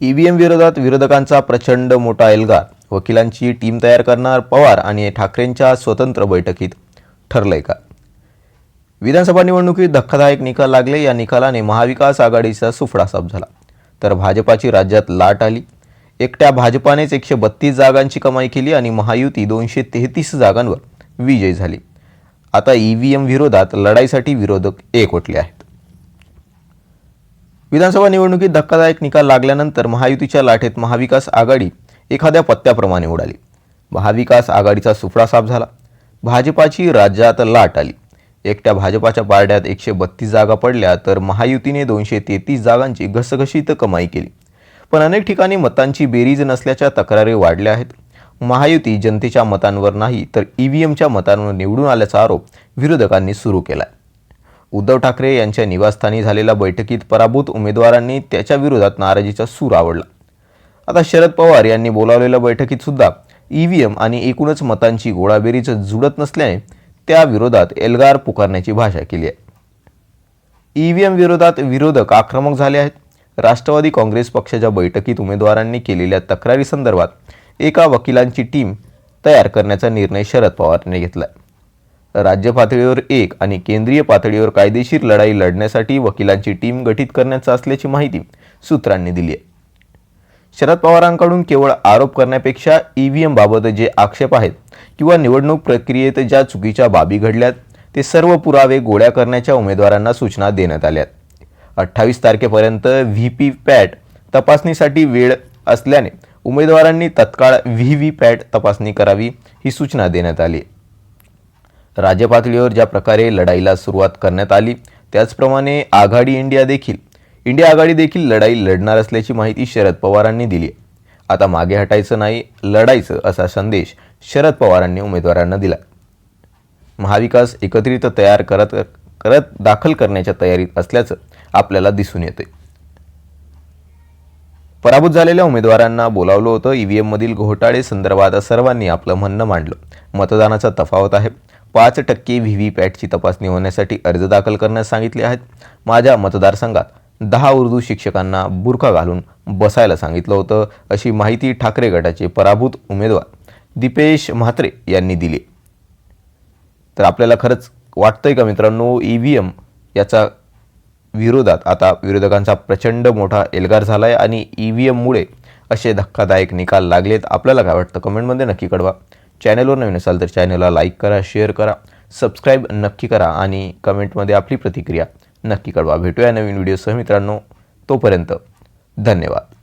EVM विरोधात विरोधकांचा प्रचंड मोठा एल्गार. वकिलांची टीम तयार करणार पवार आणि ठाकरेंच्या स्वतंत्र बैठकीत ठरलंय का? विधानसभा निवडणुकीत धक्कादायक निकाल लागले. या निकालाने महाविकास आघाडीचा सुफडा साफ झाला. तर भाजपाची राज्यात लाट आली. एकट्या भाजपानेच एकशे बत्तीस जागांची कमाई केली आणि महायुती दोनशे तेहतीस जागांवर विजयी झाली. आता ई व्ही एम विरोधात लढाईसाठी विरोधक एकवटले आहेत. विधानसभा निवडणुकीत धक्कादायक निकाल लागल्यानंतर महायुतीच्या लाटेत महाविकास आघाडी एखाद्या पत्त्याप्रमाणे उडाली. महाविकास आघाडीचा सुफडा साफ झाला. भाजपाची राज्यात लाट आली. एकट्या भाजपाच्या पारड्यात एकशे बत्तीस जागा पडल्या तर महायुतीने दोनशे तेहतीस जागांची घसघशीत कमाई केली. पण अनेक ठिकाणी मतांची बेरीज नसल्याच्या तक्रारी वाढल्या आहेत. महायुती जनतेच्या मतांवर नाही तर ई व्ही एमच्या मतांवर निवडून आल्याचा आरोप विरोधकांनी सुरू केला उद्धव ठाकरे यांच्या निवासस्थानी झालेल्या बैठकीत पराभूत उमेदवारांनी त्याच्या विरोधात नाराजीचा सूर आवडला. आता शरद पवार यांनी बोलावलेल्या बैठकीत सुद्धा ई व्ही एम आणि एकूणच मतांची गोळाबेरीच जुळत नसल्याने त्या विरोधात एल्गार पुकारण्याची भाषा केली आहे. ई व्ही एम विरोधात विरोधक आक्रमक झाले आहेत. राष्ट्रवादी काँग्रेस पक्षाच्या बैठकीत उमेदवारांनी केलेल्या तक्रारीसंदर्भात एका वकिलांची टीम तयार करण्याचा निर्णय शरद पवारने घेतला राज्य पातळीवर एक आणि केंद्रीय पातळीवर कायदेशीर लढाई लढण्यासाठी वकिलांची टीम गठीत करण्याचा असल्याची माहिती सूत्रांनी दिली आहे. शरद पवारांकडून केवळ आरोप करण्यापेक्षा ई व्ही एमबाबत जे आक्षेप आहेत किंवा निवडणूक प्रक्रियेत ज्या चुकीच्या बाबी घडल्यात ते सर्व पुरावे गोळ्या करण्याच्या उमेदवारांना सूचना देण्यात आल्यात अठ्ठावीस तारखेपर्यंत व्ही पी पॅट तपासणीसाठी वेळ असल्याने उमेदवारांनी तत्काळ व्ही व्ही पॅट तपासणी करावी ही सूचना देण्यात आली राज्यपातळीवर ज्या प्रकारे लढाईला सुरुवात करण्यात आली त्याचप्रमाणे आघाडी इंडिया देखील. इंडिया आघाडी देखील लढाई लढणार असल्याची माहिती शरद पवारांनी दिली आता मागे हटायचं नाही लढायचं असा संदेश शरद पवारांनी उमेदवारांना दिला. महाविकास एकत्रित तयार करत करत दाखल करण्याच्या तयारीत असल्याचं आपल्याला दिसून येते पराभूत झालेल्या उमेदवारांना बोलावलं होतं ईव्हीएममधील घोटाळे संदर्भात सर्वांनी आपलं म्हणणं मांडलं. मतदानाचा तफावत आहे. पाच टक्के व्ही व्ही पॅटची तपासणी होण्यासाठी अर्ज दाखल करण्यास सांगितले आहेत. माझ्या मतदारसंघात दहा उर्दू शिक्षकांना बुरखा घालून बसायला सांगितलं होतं अशी माहिती ठाकरे गटाचे पराभूत उमेदवार दीपेश म्हात्रे यांनी दिली. तर आपल्याला खरंच वाटतंय का मित्रांनो ई व्ही एम याचा विरोधात आता विरोधकांचा प्रचंड मोठा एल्गार झाला आहे आणि ई व्ही एममुळे असे धक्कादायक निकाल लागलेत. आपल्याला काय वाटतं? कमेंटमध्ये नक्की कळवा. चॅनलवर नवीन असाल तर चॅनलला लाईक करा शेअर करा सबस्क्राईब नक्की करा आणि कमेंटमध्ये आपली प्रतिक्रिया नक्की कळवा. भेटूया नवीन व्हिडिओसह मित्रांनो. तोपर्यंत धन्यवाद.